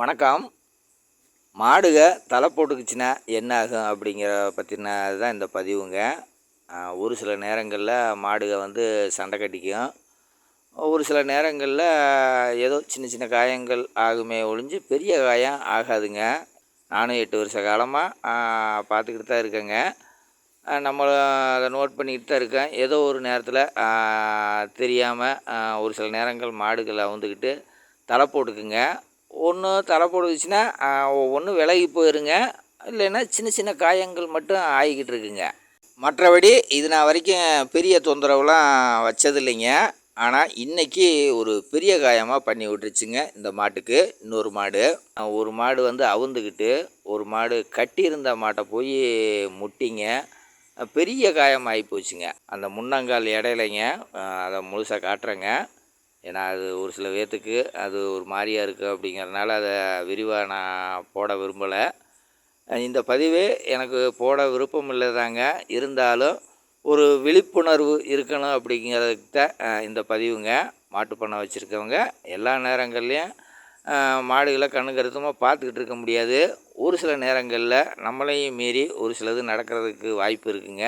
வணக்கம். மாடுக தலை போட்டுக்குச்சுன்னா என்ன ஆகும் அப்படிங்கிற பற்றின தான் இந்த பதிவுங்க. ஒரு சில நேரங்களில் மாடுக வந்து சண்டை கட்டிக்கும். ஒரு சில நேரங்களில் ஏதோ சின்ன சின்ன காயங்கள் ஆகுமே ஒழிஞ்சு பெரிய காயம் ஆகாதுங்க. நானும் எட்டு வருஷ காலமாக பார்த்துக்கிட்டு தான் இருக்கேங்க. நம்மளும் அதை நோட் பண்ணிக்கிட்டு தான் இருக்கேன். ஏதோ ஒரு நேரத்தில் தெரியாமல் ஒரு சில நேரங்கள் மாடுகளை வந்துக்கிட்டு தலை போட்டுக்குங்க. ஒன்று தலை போடுச்சுன்னா ஒன்று விலகி போயிருங்க. இல்லைன்னா சின்ன சின்ன காயங்கள் மட்டும் ஆகிக்கிட்டு இருக்குங்க. மற்றபடி இது நான் வரைக்கும் பெரிய தொந்தரவுலாம் வச்சதில்லைங்க. ஆனால் இன்றைக்கி ஒரு பெரிய காயமாக பண்ணி விட்டுருச்சுங்க இந்த மாட்டுக்கு. இன்னொரு மாடு. ஒரு மாடு வந்து அவுந்துக்கிட்டு ஒரு மாடு கட்டியிருந்த மாட்டை போய் முட்டிங்க. பெரிய காயம் ஆகி போச்சுங்க. அந்த முன்னங்கால் இடையிலைங்க அதை முழுசாக காட்டுறேங்க. ஏன்னா அது ஒரு சில பேர்த்துக்கு அது ஒரு மாதிரியாக இருக்குது அப்படிங்கிறதுனால அதை விரிவாக நான் போட விரும்பலை. இந்த பதிவே எனக்கு போட விருப்பம் இல்லைதாங்க. இருந்தாலும் ஒரு விழிப்புணர்வு இருக்கணும் அப்படிங்கிறதுக்கு தான் இந்த பதிவுங்க மாட்டு பண்ணை வச்சுருக்கவங்க எல்லா நேரங்கள்லையும் மாடுகளை கண்ணு கருத்துமாக பார்த்துக்கிட்டு இருக்க முடியாது. ஒரு சில நேரங்களில் நம்மளையும் மீறி ஒரு சிலது நடக்கிறதுக்கு வாய்ப்பு இருக்குங்க.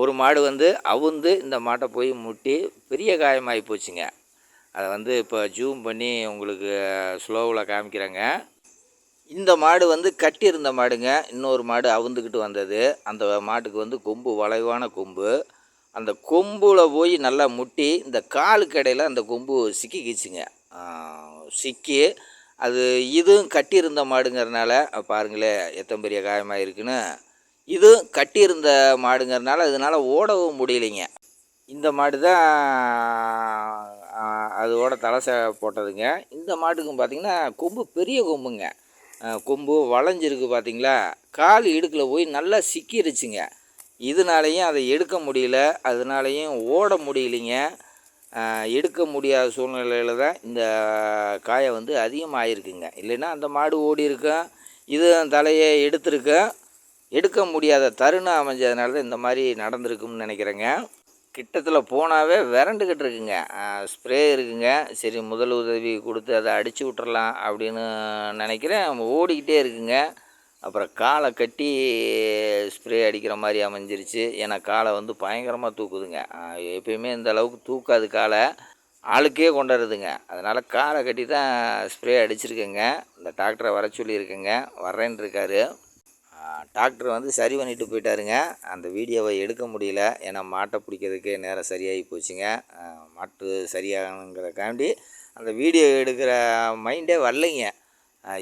ஒரு மாடு வந்து அவுந்து இந்த மாட்டை போய் முட்டி பெரிய காயமாகி போச்சுங்க. அதை வந்து இப்போ ஜூம் பண்ணி உங்களுக்கு ஸ்லோவில் காமிக்கிறேங்க. இந்த மாடு வந்து கட்டியிருந்த மாடுங்க. இன்னொரு மாடு அவுந்துக்கிட்டு வந்தது. அந்த மாட்டுக்கு வந்து கொம்பு வளைவான கொம்பு. அந்த கொம்பில் போய் நல்லா முட்டி இந்த காலுக்கு இடையில் அந்த கொம்பு சிக்கிக்கிச்சுங்க. சிக்கி அது இதுவும் கட்டியிருந்த மாடுங்கிறதுனால பாருங்களேன் எத்தனை பெரிய காயமாக இருக்குன்னு இதுவும் கட்டியிருந்த மாடுங்கிறதுனால இதனால் ஓடவும் முடியலைங்க. இந்த மாடு தான் அதோட தலசை போட்டதுங்க. இந்த மாட்டுக்கும் பார்த்திங்கன்னா கொம்பு பெரிய கொம்புங்க. கொம்பு வளைஞ்சிருக்கு பார்த்திங்களா கால் இடுக்கில் போய் நல்லா சிக்கிருச்சுங்க. இதனாலையும் அதை எடுக்க முடியல. அதனாலையும் ஓட முடியலைங்க. எடுக்க முடியாத சூழ்நிலையில் தான் இந்த காயை வந்து அதிகமாகிருக்குங்க இல்லைன்னா அந்த மாடு ஓடி இருக்கும் இது தலையை எடுத்திருக்கும் எடுக்க முடியாத தருணம் அமைஞ்சதுனால தான் இந்த மாதிரி நடந்திருக்கும்னு நினைக்கிறேங்க. கிட்டத்தில் போனாவே விரண்டுக்கிட்டு இருக்குங்க. ஸ்ப்ரே இருக்குங்க. சரி முதல் உதவி கொடுத்து அதை அடித்து விட்டுறலாம் அப்படின்னு நினைக்கிறேன். ஓடிக்கிட்டே இருக்குங்க. அப்புறம் காலை கட்டி ஸ்ப்ரே அடிக்கிற மாதிரி அமைஞ்சிருச்சு. ஏன்னா காலை வந்து பயங்கரமாக தூக்குதுங்க. எப்பயுமே இந்த அளவுக்கு தூக்காது காலை. ஆளுக்கே கொண்டாடுதுங்க. அதனால் காலை கட்டி தான் ஸ்ப்ரே அடிச்சிருக்கேங்க. இந்த டாக்டரை வர சொல்லியிருக்கேங்க. வர்றேன்னு இருக்காரு. டாக்டர் வந்து சரி பண்ணிட்டு போயிட்டாருங்க. அந்த வீடியோவை எடுக்க முடியல. ஏன்னா மாட்டை பிடிக்கிறதுக்கே நேரம் சரியாகி போச்சுங்க. மாட்டு சரியாகணுங்கிறக்காண்டி அந்த வீடியோ எடுக்கிற மைண்டே வரலைங்க.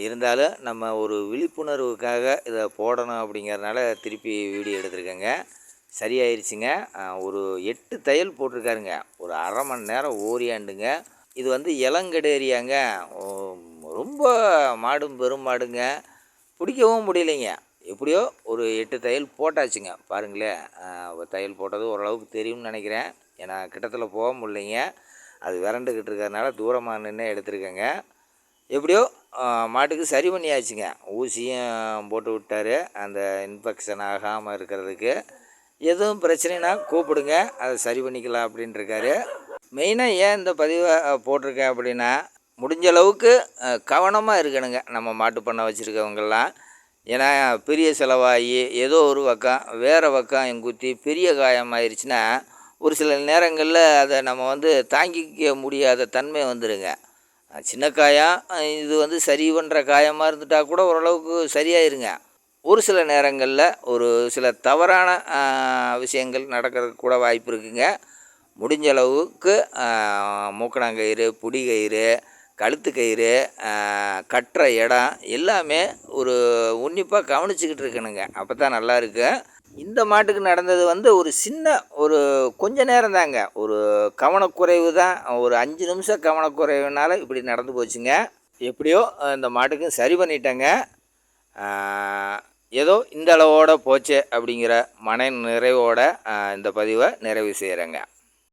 இருந்தாலும் நம்ம ஒரு விழிப்புணர்வுக்காக இதை போடணும் அப்படிங்கிறதுனால திருப்பி வீடியோ எடுத்திருக்கேங்க. சரியாயிருச்சுங்க. ஒரு எட்டு தையல் போட்டிருக்காருங்க. ஒரு அரை மணி நேரம் ஓரியாண்டுங்க. இது வந்து இளங்கடேரியாங்க. ரொம்ப மாடும் பெரும் மாடுங்க பிடிக்கவும் முடியலைங்க. எப்படியோ ஒரு எட்டு தையல் போட்டாச்சுங்க. பாருங்களேன். தையல் போட்டது ஓரளவுக்கு தெரியும்னு நினைக்கிறேன். ஏன்னா கிட்டத்தில் போக முடியலைங்க. அது விரண்டுக்கிட்டு இருக்கிறதுனால தூரமாக நின்று எடுத்திருக்கேங்க. எப்படியோ மாட்டுக்கு சரி பண்ணியாச்சுங்க. ஊசியும் போட்டு விட்டார். அந்த இன்ஃபெக்ஷன் ஆகாமல் இருக்கிறதுக்கு. எதுவும் பிரச்சனைனா கூப்பிடுங்க. அதை சரி பண்ணிக்கலாம் அப்படின்ட்டுருக்காரு மெயினாக ஏன் இந்த பதிவை போட்டிருக்கேன் அப்படின்னா முடிஞ்ச அளவுக்கு கவனமாக இருக்கணுங்க. நம்ம மாட்டு பண்ணை வச்சுருக்கவங்கெல்லாம். ஏன்னா பெரிய செலவாகி ஏதோ ஒரு பக்கம் வேறு பக்கம் எங்குத்தி பெரிய காயம் ஆயிடுச்சுன்னா ஒரு சில நேரங்களில் அதை நம்ம வந்து தாங்கிக்க முடியாத தன்மை வந்துடுங்க சின்ன காயம் இது வந்து சரி பண்ணுற காயமாக இருந்துட்டால் கூட ஓரளவுக்கு சரியாயிருங்க. ஒரு சில நேரங்களில் ஒரு சில தவறான விஷயங்கள் நடக்கிறதுக்கு கூட வாய்ப்பு இருக்குங்க. முடிஞ்ச அளவுக்கு மூக்கணாங்கயிறு புடி கயிறு கழுத்து கயிறு கட்டுற இடம் எல்லாமே ஒரு உன்னிப்பாக கவனிச்சுக்கிட்டு இருக்கணுங்க. அப்போ தான் நல்லாயிருக்கு இந்த மாட்டுக்கு நடந்தது வந்து ஒரு சின்ன ஒரு கொஞ்ச நேரம் தாங்க. ஒரு கவனக்குறைவு தான். ஒரு அஞ்சு நிமிஷம் கவனக்குறைவுனால இப்படி நடந்து போச்சுங்க. எப்படியோ இந்த மாட்டுக்கும் சரி பண்ணிட்டேங்க. ஏதோ இந்த அளவோட போச்சு அப்படிங்கிற மன நிறைவோட இந்த பதிவை நிறைவு செய்கிறேங்க